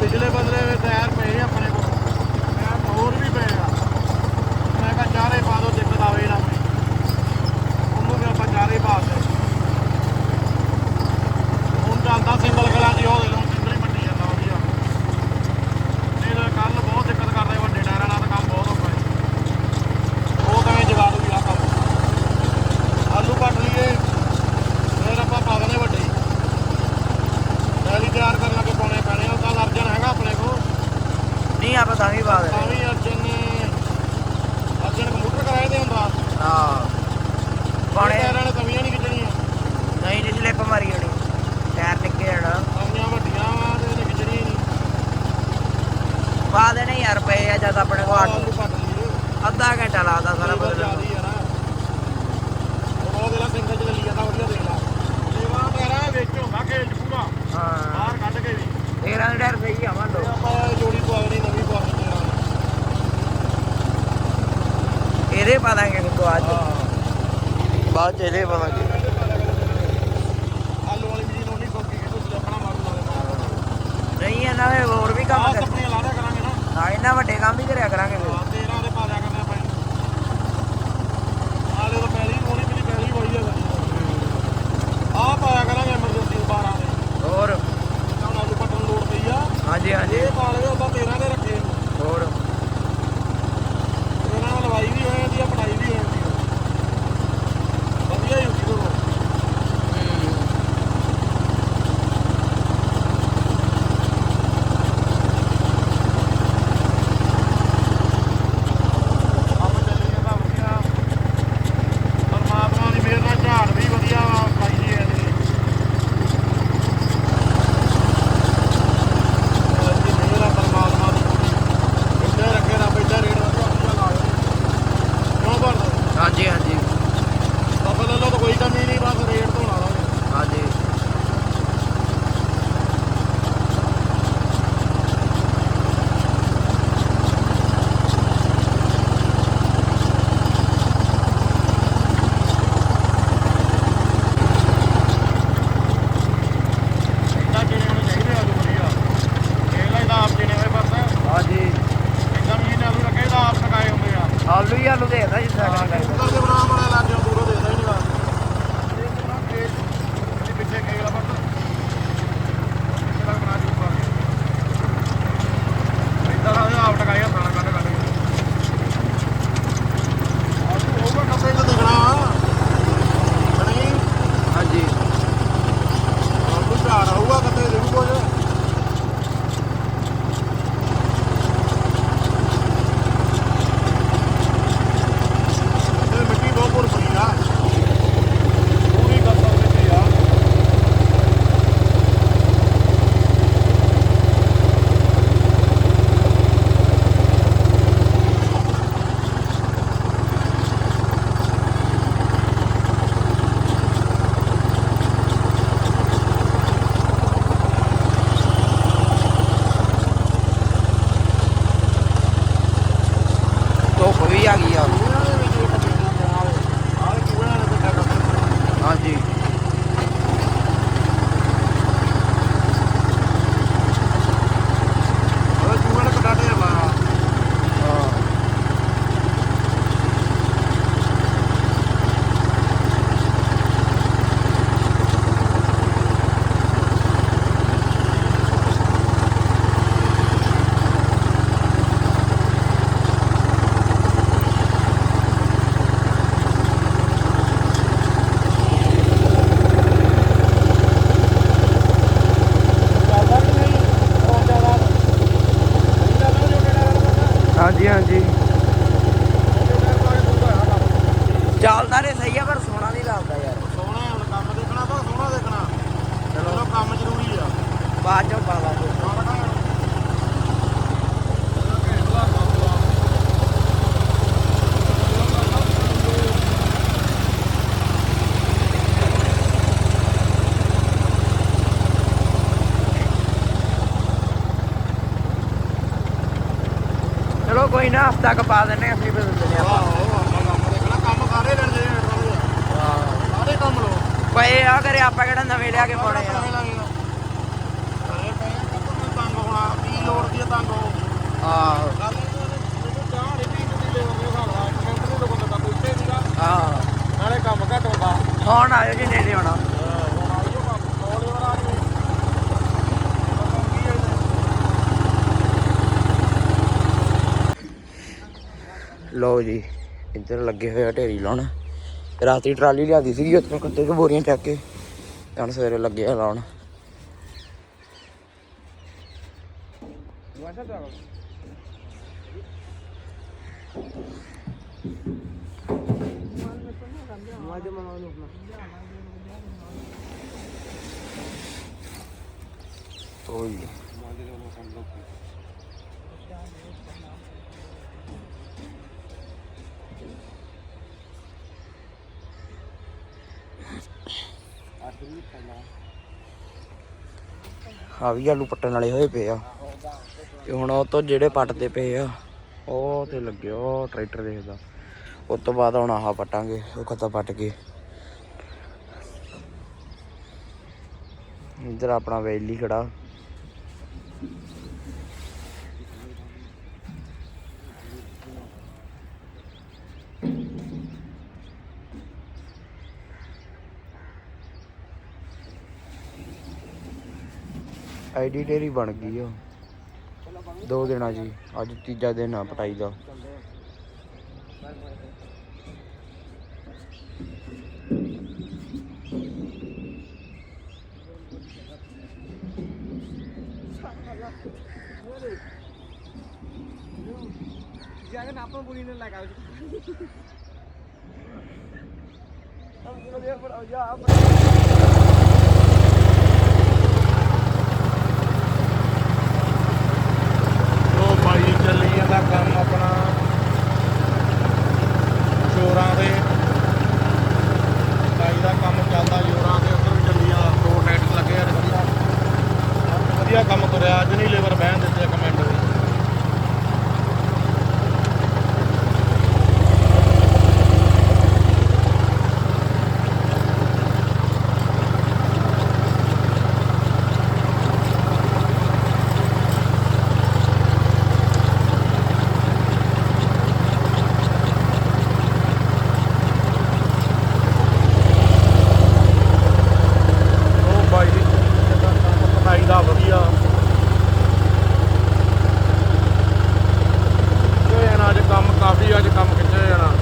ਪਿਛਲੇ ਬਦਲੇ ਵਿੱਚ ਟਾਇਰ ਪਏ ਆਪਣੇ ਕੋਲ। ਮੈਂ ਹੋਰ ਵੀ ਪਏ ਆ। ਮੈਂ ਕਿਹਾ ਚਾਰੇ ਪਾ ਦੋ ਦਿੱਕਤ ਆਵੇ ਨਾ ਉਹਨੂੰ ਵੀ ਆਪਾਂ ਚਾਰੇ ਪਾ ਦੇ ਹੁਣ ਜਾਂਦਾ ਸਿੰਗਲ ਕਲਾਂ ਦੀ ਉਹ ਪਾਟ ਆਲੂ ਪੱਟ ਲਈਏ ਅੱਧਾ ਘੰਟਾ ਲੱਗਦਾ ਸਾਰਾ ਬਦਲਣ ਨੂੰ ਆ ਨਾ ਉਹ ਨਾਲ ਸਿੰਗਲ ਚ ਲੱਲੀ ਜਾਂਦਾ ਵਧੀਆ ਦੇਖ ਲਾ ਸੇਵਾ ਪੈਰਾ ਵਿੱਚ ਹੁੰਦਾ ਖੇਲ ਪੂਰਾ ਹਾਂ। ਬਾਹਰ ਕੱਢ ਕੇ ਵੀ 13 ਦੇ ਟਾਇਰ ਸਹੀ ਆ ਮੰਨ ਲਓ। ਆਪਾਂ ਜੋੜੀ ਪਵਾ ਲੈਣੀ ਨਵੀਂ ਪਵਾ ਲੈਣੀ ਇਹਦੇ ਪਾ ਦਾਂਗੇ ਚ ਹਾਂ ਬਾਅਦ ਚ ਇਹਦੇ ਪਾਵਾਂਗੇ ਆਲੂ ਵਾਲੀ ਮਸ਼ੀਨ ਉਹਨੀ ਕੋਕੀ ਕੇ ਤੁਸੀਂ ਆਪਣਾ ਮਾਰੂ ਲਾ ਦੇਣਾ ਨਹੀਂ ਇਹਨਾਂ ਦੇ ਹੋਰ ਵੀ ਕੰਮ ਆਹ ਹਾਂ ਇਹਨਾਂ ਵੱਡੇ ਕੰਮ ਵੀ ਕਰਿਆ ਕਰਾਂਗੇ ਫਿਰ। ਹਾਂ 13 ਦੇ ਪਾ ਦਿਆ ਕਰਨੇ ਆਪਾਂ ਆਲੇ ਤਾਂ ਪਹਿਲੀ ਹੋਣੀ ਮੇਰੀ ਪਹਿਲੀ ਹੋਈ ਆ ਆਹ ਪਾਇਆ ਕਰਾਂਗੇ ਐਮਰਜੈਂਸੀ 12 ਦੇ। ਹੋਰ। ਹੁਣ ਆਲੂ ਪੱਟਣ ਲੋੜ ਪਈ ਆ। ਹਾਂਜੀ ਹਾਂਜੀ। ਇਹ ਪਾ ਲਵੇ ਉਹਦਾ 13 ਦੇ ਧੁੱਪ ਵੀ ਆ ਗਈ ਆ ਇਹਨਾਂ ਦੇ ਵਿੱਚ ਇੱਕ ਮਿੱਟੀ ਆ ਆਹ ਚੂਹਿਆਂ ਨੇ ਬੈਠਾ ਕਰਦੇ ਹਾਂਜੀ ਉਹ ਚੂਹਿਆਂ ਨੇ ਕਟਾ ਢੇਰ ਲਾਇਆ ਹਾਂ ਚੱਲਦਾ ਕਿ ਨਹੀਂ ਬਹੁਤ ਜ਼ਿਆਦਾ ਨਹੀਂ ਚੱਲਦਾ ਜੋ ਕਿਹੜਾ ਕਰਦਾ ਹਾਂਜੀ ਹਾਂਜੀ ਸੋਹਣਾ ਚੱਲਦਾ ਰੇ ਸਹੀ ਆ ਪਰ ਸੋਨਾ ਨਹੀਂ ਲੱਗਦਾ ਯਾਰ। ਹੈ ਹੁਣ ਕੰਮ ਦੇਖਣਾ ਤਾਂ ਸੋਹਣਾ ਦੇਖਣਾ। ਚਲੋ। ਕੰਮ ਜ਼ਰੂਰੀ ਆ। ਬਾਅਦ ਚੋਂ ਪਾ ਲਾਂਗੇ। ਚਲੋ ਕੋਈ ਨਾ ਹਫਤਾ ਕ ਪਾ ਦਿੰਨੇ ਆ ਫਿਰ ਬਦਲ ਦਿੰਨੇ ਆਪਾਂ ਕੰਮ ਦੇਖਣਾ ਕੰਮ ਸਾਰੇ ਲੈਣ ਦੇ ਹਾਂ ਸਾਰੇ ਕੰਮ ਲੋ ਪਏ ਆ ਕਰੇ ਆਪਾਂ ਕਿਹੜਾ ਨਵੇਂ ਲਿਆ ਕੇ ਪਾਉਣੇ ਆ? ਆਹੋ। ਹੁਣ ਆਇਓ ਜੀ ਨੇੜੇ ਆਉਣਾ। ਲਓ ਜੀ ਇੱਧਰ ਲੱਗੇ ਹੋਏ ਆ ਢੇਰੀ ਲਾਉਣ। ਰਾਤੀ ਟਰਾਲੀ ਲਿਆਦੀ ਸੀਗੀ, ਉੱਥੋਂ ਕੱਤੇ ਤੋਂ ਬੋਰੀਆਂ ਚੱਕ ਕੇ ਤੇ ਹੁਣ ਸਵੇਰੇ ਲੱਗੇ ਆ ਲਾਉਣ। ਤੋਈ ਆ ਵੀ ਆਲੂ ਪੱਟਣ ਵਾਲੇ ਹੋਏ ਪਏ ਆ। ਤੇ ਹੁਣ ਉਹ ਤੋਂ ਜਿਹੜੇ ਪੱਟਦੇ ਪਏ ਆ, ਉਹ ਤੇ ਲੱਗੇ, ਉਹ ਟਰੈਕਟਰ ਦੇਖਦਾ। ਉਸ ਤੋਂ ਬਾਅਦ ਹੁਣ ਆਹ ਪਟਾਂਗੇ, ਉਹ ਖਤਾ ਪੱਟ ਕੇ। ਇੱਧਰ ਆਪਣਾ ਵੈਲੀ ਖੜਾ। ਆਈਡੀ ਡੇਰੀ ਬਣ ਗਈ ਆ। ਦੋ ਦਿਨਾਂ ਜੀ, ਅੱਜ ਤੀਜਾ ਦਿਨ ਆ ਪਟਾਈ ਦਾ। ਉਹ ਭਾਈ ਚੱਲੀ ਜਾਂਦਾ ਕੰਮ ਆਪਣਾ ਚੋਰਾਂ ਦੇ ਲਾਈ ਦਾ ਕੰਮ ਚੱਲਦਾ ਜੋਰਾਂ ਦੇ ਉੱਧਰ ਵੀ ਚੱਲੀ ਆ ਦੋ ਟੈਕਸ ਲੱਗੇ ਆ ਵਧੀਆ ਵਧੀਆ ਕੰਮ ਤੁਰਿਆ ਅੱਜ ਨਹੀਂ ਲੇਬਰ ਬਹਿਣ ਦਿੱਤੇ ਇੱਕ ਮਿੰਟ ਵੀ ਉਹ ਬਾਈ ਇਹਦਾ ਕੰਮ ਪੜਾਈ ਦਾ ਵਧੀਆ ਇਹ ਜਾਣਾ ਅੱਜ ਕੰਮ ਕਾਫੀ ਅੱਜ ਕੰਮ ਕਿੱਥੇ ਜਾਣਾ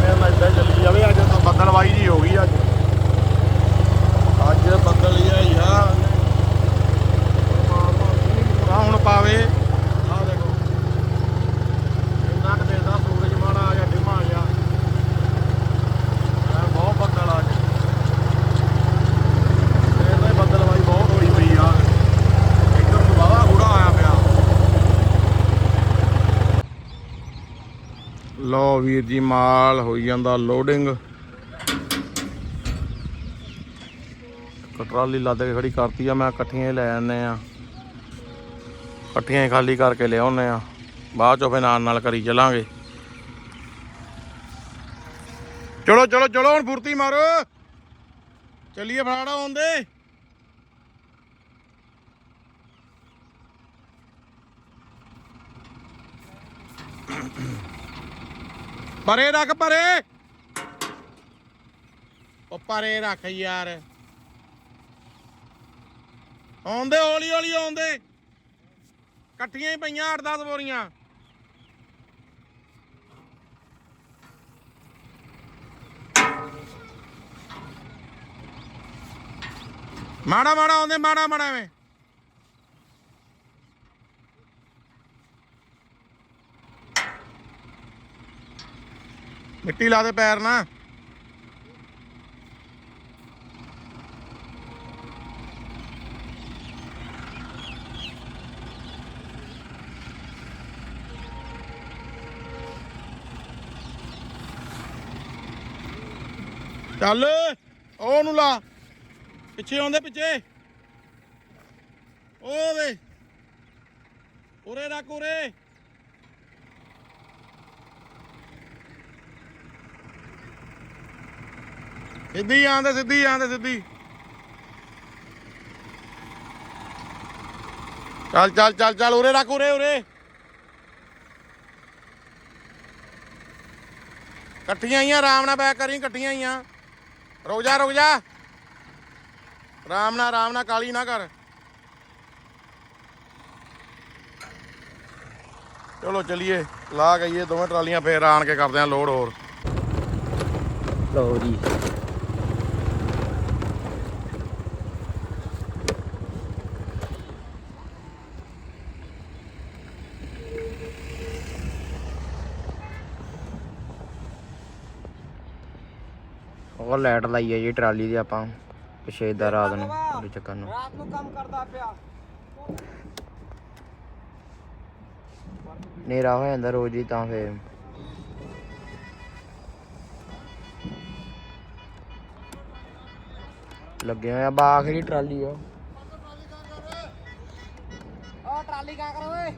ਮੈਂ ਮੈਂ ਇੱਦਾਂ ਚੱਲੀ ਜਾਵੇ ਅੱਜ ਤਾਂ ਬੱਦਲਵਾਈ ਜੀ ਹੋ ਗਈ ਅੱਜ ਅੱਜ ਬੱਦਲ ਹੀ ਹੈ ਯਾਰ ਆ ਹੁਣ ਪਾਵੇ ਆ ਦੇਖੋ ਇੰਨਾ ਕੁ ਦੇਰ ਦਾ ਸੂਰਜ ਮਾੜਾ ਆ ਗਿਆ ਡਿਮਾ ਆ ਗਿਆ ਐ ਬਹੁਤ ਬੱਦਲ ਆ ਅੱਜ ਇਹਦਾ ਬੱਦਲਵਾਈ ਬਹੁਤ ਹੋਈ ਪਈ ਆ ਇੱਧਰ ਨੂੰ ਵਾਵਾ ਗੂੜਾ ਆਇਆ ਪਿਆ ਲੋ ਵੀਰ ਜੀ, ਮਾਲ ਹੋਈ ਜਾਂਦਾ ਲੋਡਿੰਗ ਟਰਾਲੀ ਲੱਦ ਕੇ ਖੜੀ ਕਰਤੀ ਆ, ਮੈਂ ਇਕੱਠੀਆਂ ਹੀ ਲੈ ਜਾਂਦੇ ਆ। ਇਕੱਠੀਆਂ ਹੀ ਖਾਲੀ ਕਰਕੇ ਲਿਆਉਨੇ ਆ। ਬਾਅਦ ਚੋਂ ਫੇ ਨਾਲ ਨਾਲ ਕਰੀ ਚੱਲਾਂਗੇ। ਚਲੋ ਚਲੋ ਚਲੋ, ਹੁਣ ਫੁਰਤੀ ਮਾਰੋ। ਚੱਲੀਏ ਫੜਾੜਾ ਆਉਂਦੇ ਪਰੇ ਰੱਖ, ਪਰੇ। ਉਹ ਪਰੇ ਰੱਖ ਯਾਰ। ਆਉਂਦੇ, ਹੌਲੀ ਹੌਲੀ ਆਉਂਦੇ। ਇਕੱਠੀਆਂ ਹੀ ਪਈਆਂ 8-10 ਬੋਰੀਆਂ। ਮਾੜਾ ਮਾੜਾ ਆਉਂਦੇ, ਮਾੜਾ ਮਾੜਾ ਐਵੇਂ। ਮਿੱਟੀ ਲਾ ਦੇ ਪੈਰ ਨਾ। ਚੱਲ ਉਹ ਨੂੰ ਲਾ। ਪਿੱਛੇ ਆਉਂਦੇ, ਪਿੱਛੇ। ਉਹ ਉਰੇ ਰੱਖ, ਉਰੇ। ਸਿੱਧੀ ਆਂਦੇ ਸਿੱਧੀ ਆਂਦੇ ਸਿੱਧੀ। ਚੱਲ ਚੱਲ ਚੱਲ ਚੱਲ, ਉਰੇ ਰੱਖ, ਉਰੇ ਉਰੇ। ਇਕੱਠੀਆਂ ਆਈਆਂ, ਆਰਾਮ ਨਾਲ ਬੈਕ ਕਰੀ ਇਕੱਠੀਆਂ ਆਈਆਂ। ਰੁਕ ਜਾ ਰੁਕ ਜਾ। ਆਰਾਮ ਨਾਲ ਆਰਾਮ ਨਾਲ, ਕਾਲੀ ਨਾ ਕਰ। ਚਲੋ, ਚਲੀਏ। ਲਾ ਗਈਏ ਦੋਵੇਂ ਟਰਾਲੀਆਂ, ਫੇਰ ਆਣ ਕੇ ਕਰਦੇ ਆ ਲੋਡ ਹੋਰ। ਲਓ ਜੀ। ਲਾਈਟ ਲਾਈ ਹੈ ਜੀ ਟਰਾਲੀ ਦੀ ਆਪਾਂ ਪਿਛੇ ਦਾ ਰਾਤ ਨੂੰ ਉਹਦੇ ਚੱਕਰ ਨੂੰ। ਨੇਰਾ ਹੋ ਜਾਂਦਾ ਰੋਜ਼ ਹੀ ਤਾਂ ਫੇਰ। ਲੱਗੇ ਹੋਇਆ ਬਾ ਆਖਰੀ ਟਰਾਲੀ ਆ। ਉਹ ਟਰਾਲੀ ਕਾ ਕਰ ਓਏ।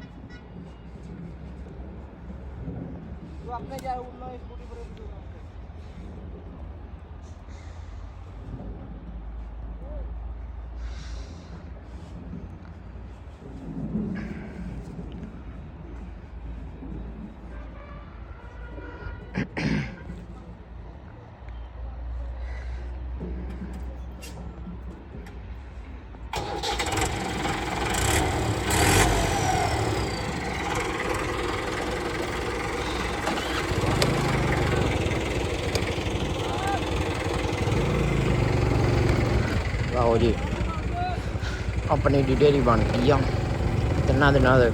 ਤੂੰ ਆਪਣੇ ਜਾ ਉਹਨਾਂ ਇਸ ਆਓ ਜੀ। ਆਪਣੀ ਡਿਟੇਲ ਬਣ ਗਈ ਆ। ਤਿੰਨਾਂ ਦਿਨਾਂ ਦੇ